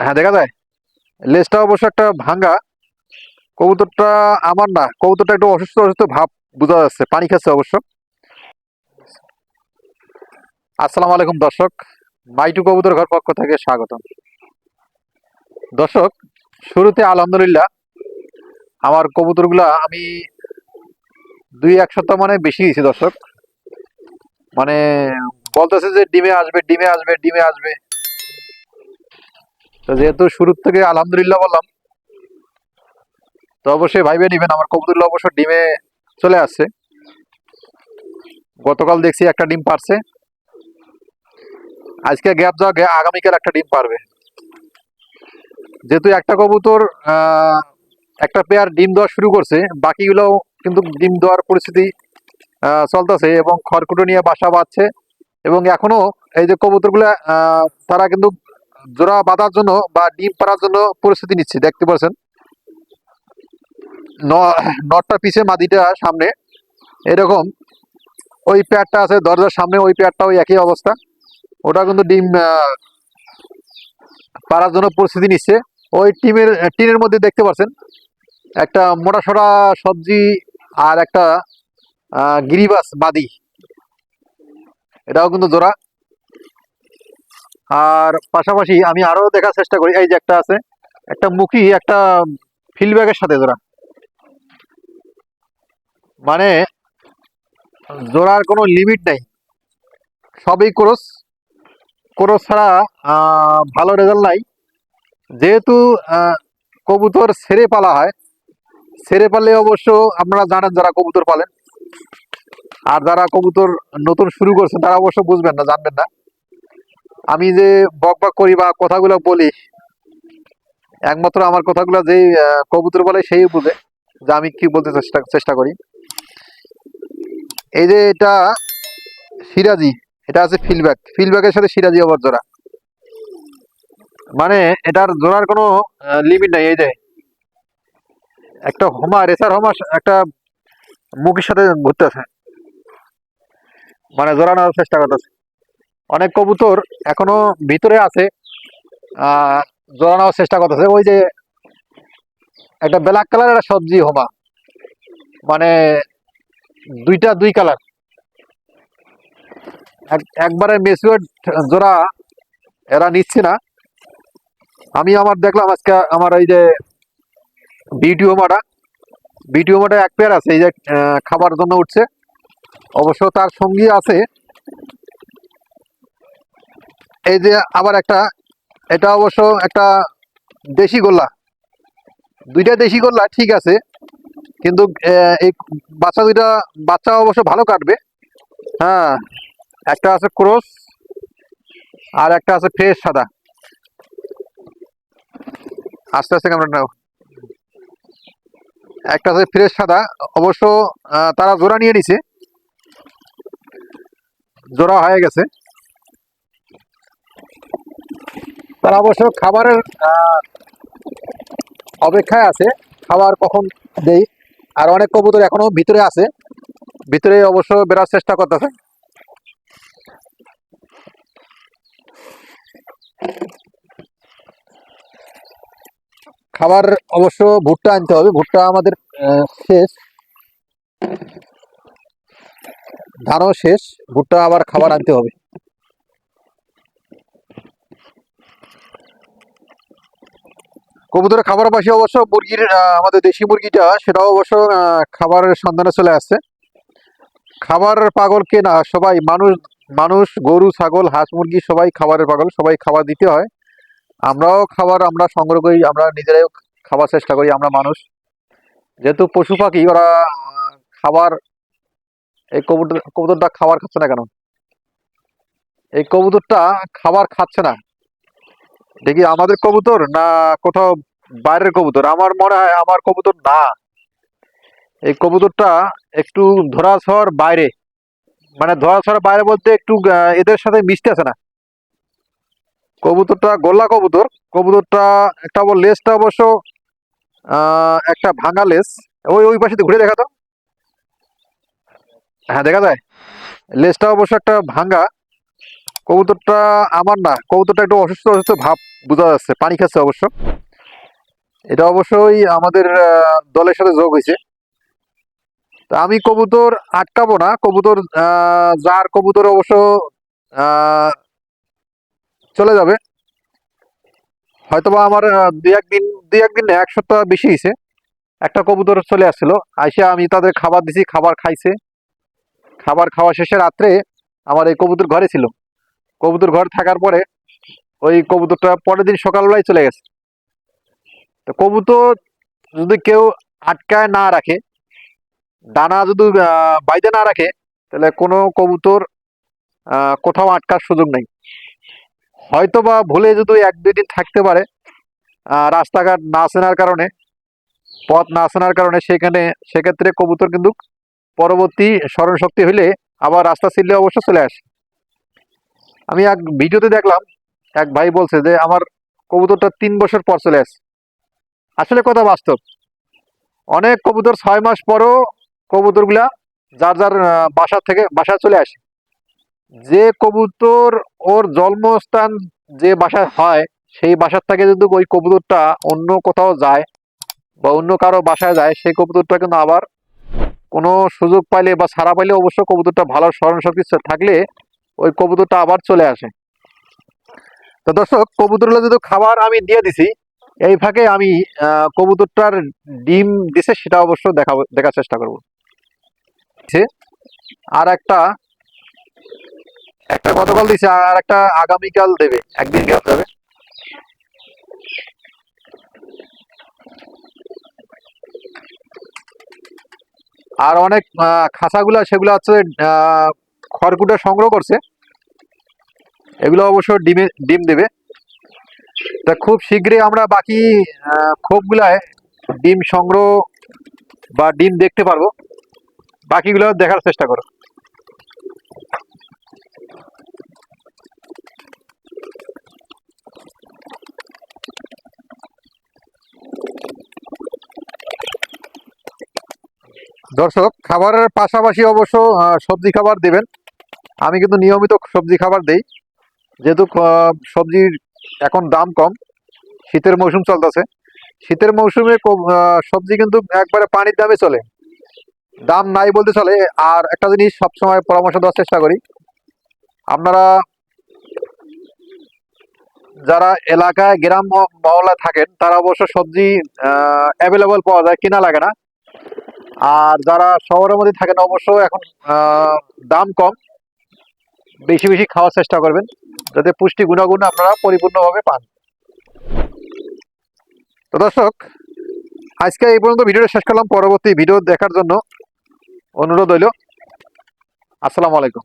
হ্যাঁ দেখা যায়। লেজটা অবশ্য একটা ভাঙ্গা। কবুতরটা আমার না। কবুতরটা একটু অসুস্থ অসুস্থ ভাব, বোঝা যাচ্ছে। পানি খাচ্ছে অবশ্য। আসসালামু আলাইকুম, দর্শক। মাইটু কবুতর ঘর পক্ষ থেকে স্বাগতম। দর্শক, শুরুতে আলহামদুলিল্লাহ আমার কবুতরগুলা আমি দুই, এক সপ্তাহ মানে বেশি দিয়েছি, দর্শক। মানে বলতেছে যে ডিমে আসবে ডিমে আসবে ডিমে আসবে। তো যেহেতু শুরুর থেকে আলহামদুলিল্লাহ বললাম, তো অবশ্যই ভাইবে নিবেন। আমার কবুতরগুলো অবশ্য ডিমে চলে আসছে। গতকাল দেখছি একটা ডিম পারছে। আজকে গ্যাপ যাওয়া আগামীকাল একটা ডিম পারবে। যেহেতু একটা কবুতর একটা পেয়ার ডিম দেওয়া শুরু করছে, বাকিগুলো কিন্তু ডিম দেওয়ার পরিস্থিতি চলতেছে এবং খড়কুটো নিয়ে বাসা বাঁধছে। এবং এখনও এই যে কবুতরগুলো তারা কিন্তু জোড়া বাঁধার জন্য বা ডিম পাড়ার জন্য পরিস্থিতি নিচ্ছে, দেখতে পাচ্ছেন। নটটা পিছে মাদিটা সামনে। এরকম ওই পেয়ারটা আছে দরজার সামনে, ওই পেয়ারটা ওই একই অবস্থা। ওটা কিন্তু ডিম পাড়ার জন্য প্রস্তুতি নিচ্ছে। ওই টিমের, টিনের মধ্যে দেখতে পাচ্ছেন, একটা মোটা সোটা সবজি আর একটা গিরিবাস বাদি। এটাও কিন্তু জোড়া। আর পাশাপাশি আমি আরও দেখার চেষ্টা করি, এই যে একটা আছে, একটা মুখী, একটা ফিল্ডব্যাগের সাথে জোড়া। মানে জোড়ার কোনো লিমিট নেই। সবই ক্রস ক্রস ছাড়া ভালো রেজাল্ট নাই। যেহেতু কবুতর ছেড়ে পালা হয়, ছেড়ে পালে অবশ্য আপনারা জানেন যারা কবুতর পালেন। আর যারা কবুতর নতুন শুরু করছেন তারা অবশ্য বুঝবেন না, জানবেন না। আমি যে বক বক করি বা কথাগুলো বলি একমাত্র আমার কথাগুলো আহ, কবুতর বলে সেই বুঝে যে আমি কি বলতে চেষ্টা চেষ্টা করি। এই যে এটা সিরাজি এটা আছে ফিলব্যাক ফিলব্যাকের সাথে সিরাজি আবার জোড়া। মানে এটার জোড়ার কোনো লিমিট নাই এই যে একটা হোমা রেসার হোমা একটা মুখের সাথে ঘুরতেছে। মানে জোড়ানোর চেষ্টা করতেছে। অনেক কবুতর এখনও ভিতরে আছে জোড়ানোর চেষ্টা করতেছে। ওই যে একটা ব্ল্যাক কালার একটা সবজি হোমা মানে দুইটা দুই কালার একবারে মেসুয়ার জোড়া এরা নিচ্ছে না। আমি আমার দেখলাম আজকে আমার এই যে বিউটি হোমাটা বিউটি হোমাটা এক পেয়ার আছে, এই যে খাবার জন্য উঠছে। অবশ্য তার সঙ্গী আছে। এই যে আবার একটা, এটা অবশ্য একটা দেশি গোল্লা। দুইটা দেশি গোল্লা ঠিক আছে, কিন্তু এই বাচ্চা দুইটা, বাচ্চা অবশ্য ভালো কাটবে। হ্যাঁ একটা আছে ক্রস, আর একটা আছে ফ্রেশ সাদা। আস্তে আস্তে ক্যামেরা নাও। একটা আছে ফ্রেশ সাদা, অবশ্য তারা জোড়া নিয়ে নিছে। জোড়া হয়ে গেছে। তারা অবশ্য খাবারের অপেক্ষায় আছে। খাবার কখন দেই? আর অনেক কবুতর এখনও ভিতরে আছে। ভিতরে অবশ্য বেরার চেষ্টা করতেছে। খাবার অবশ্য ভুট্টা আনতে হবে। ভুট্টা আমাদের শেষ। ধানও শেষ। ভুট্টা আবার খাবার আনতে হবে। কবুতরের খাবার পাশে অবশ্য মুরগির আমাদের দেশি মুরগিটা, সেটাও অবশ্য খাবারের সন্ধানে চলে আসছে। খাবার পাগল কে না, সবাই মানুষ মানুষ, গরু, ছাগল, হাঁস, মুরগি, সবাই খাবারের পাগল, সবাই খাবার দিতে হয়। আমরাও খাবার আমরা সংগ্রহ করি, আমরা নিজেরাও খাবার চেষ্টা করি, আমরা মানুষ। যেহেতু পশু পাখি, ওরা খাবার, এই কবুতর, কবুতরটা খাবার খাচ্ছে না কেন? এই কবুতরটা খাবার খাচ্ছে না। দেখি আমাদের কবুতর না কোথাও বাইরের কবুতর? আমার মনে হয় আমার কবুতর না। এই কবুতরটা একটু ধরাছোঁয়ার বাইরে। মানে ধরাছোঁয়ার বাইরে বলতে একটু এদের সাথে মিশতে আছে না। কবুতরটা গোল্লা কবুতর। কবুতরটা একটা লেজটা অবশ্য একটা ভাঙা লেজ। ওই ওই পাশে ঘুরে দেখা তো। হ্যাঁ দেখা যায়। লেজটা অবশ্য একটা ভাঙা। কবুতরটা আমার না, কবুতরটা একটু অসুস্থ অসুস্থ ভাব, বোঝা যাচ্ছে, পানি খাচ্ছে অবশ্য। এটা অবশ্যই আমাদের দলের সাথে যোগ হয়েছে। তা আমি কবুতর আটকাবো না, কবুতর যার কবুতর অবশ্য চলে যাবে। হয়তোবা আমার দুই একদিন দুই একদিন এক সপ্তাহ বেশি হয়েছে। একটা কবুতর চলে আসছিল, আইসে আমি তাদের খাবার দিছি, খাবার খাইছে। খাবার খাওয়া শেষে রাত্রে আমার এই কবুতর ঘরে ছিল। কবুতর ঘর থাকার পরে ওই কবুতরটা পরের দিন সকালবেলায় চলে গেছে। তো কবুতর যদি কেউ আটকায় না রাখে, দানা যদি বাইতে না রাখে, তাহলে কোনো কবুতর কোথাও আটকার সুযোগ নেই। হয়তো বা ভুলে যদি এক দুই দিন থাকতে পারে রাস্তাঘাট না চেনার কারণে, পথ না চেনার কারণে সেখানে, সেক্ষেত্রে কবুতর কিন্তু পরবর্তী স্মরণ শক্তি হইলে আবার রাস্তা ছিললে অবশ্য চলে আসে। আমি এক ভিডিওতে দেখলাম, এক ভাই বলছে যে, আমার কবুতরটা তিন বছর পর চলে আসে আসলে কথা বাস্তব। অনেক কবুতর ছয় মাস পরও কবুতরগুলা যার যার বাসা থেকে বাসা চলে আসে। যে কবুতর ওর জন্মস্থান যে বাসায় হয়, সেই বাসার থেকে যদি ওই কবুতরটা অন্য কোথাও যায় বা অন্য কারও বাসায় যায়, সেই কবুতরটা কিন্তু আবার কোনো সুযোগ পাইলে বা ছাড়া পাইলে অবশ্য কবুতরটা ভালো স্মরণ শক্তি থাকলে ওই কবুতরটা আবার চলে আসে। তো দর্শক, কবুতরগুলো যদি খাবার আমি দিয়ে দিছি, এই ফাঁকে আমি কবুতরটার ডিম দিছে সেটা অবশ্য দেখাবো, দেখার চেষ্টা করব। আর একটা একটা গতকাল দিছে, আর একটা আগামীকাল দেবে, একদিন আর অনেক খাঁচাগুলা সেগুলো হচ্ছে খড়কুটা সংগ্রহ করছে, এগুলো অবশ্য ডিমে, ডিম দেবে। তা খুব শীঘ্রই আমরা বাকি খোপগুলায় ডিম সংগ্রহ বা ডিম দেখতে পারব। বাকিগুলো দেখার চেষ্টা করো। দর্শক, খাবারের পাশাপাশি অবশ্য সবজি খাবার দেবেন। আমি কিন্তু নিয়মিত সবজি খাবার দেই। যেহেতু সবজির এখন দাম কম, শীতের মৌসুম চলতেছে। শীতের মৌসুমে সবজি কিন্তু একবারে পানির দামে চলে। দাম নাই বলতে চলে। আর একটা জিনিস সবসময় পরামর্শ দেওয়ার চেষ্টা করি। আপনারা যারা এলাকায় গ্রাম ম- মহল্লায় থাকেন, তারা অবশ্য সবজি অ্যাভেলেবল পাওয়া যায়, কিনা লাগে না। আর যারা শহরের মধ্যে থাকেন, অবশ্য এখন দাম কম। বেশি বেশি খাওয়ার চেষ্টা করবেন, যাতে পুষ্টি গুণাগুণ আপনারা পরিপূর্ণভাবে পান। তো দর্শক, আজকে এই পর্যন্ত ভিডিওটা শেষ করলাম। পরবর্তী ভিডিও দেখার জন্য অনুরোধ হইল আসসালামু আলাইকুম।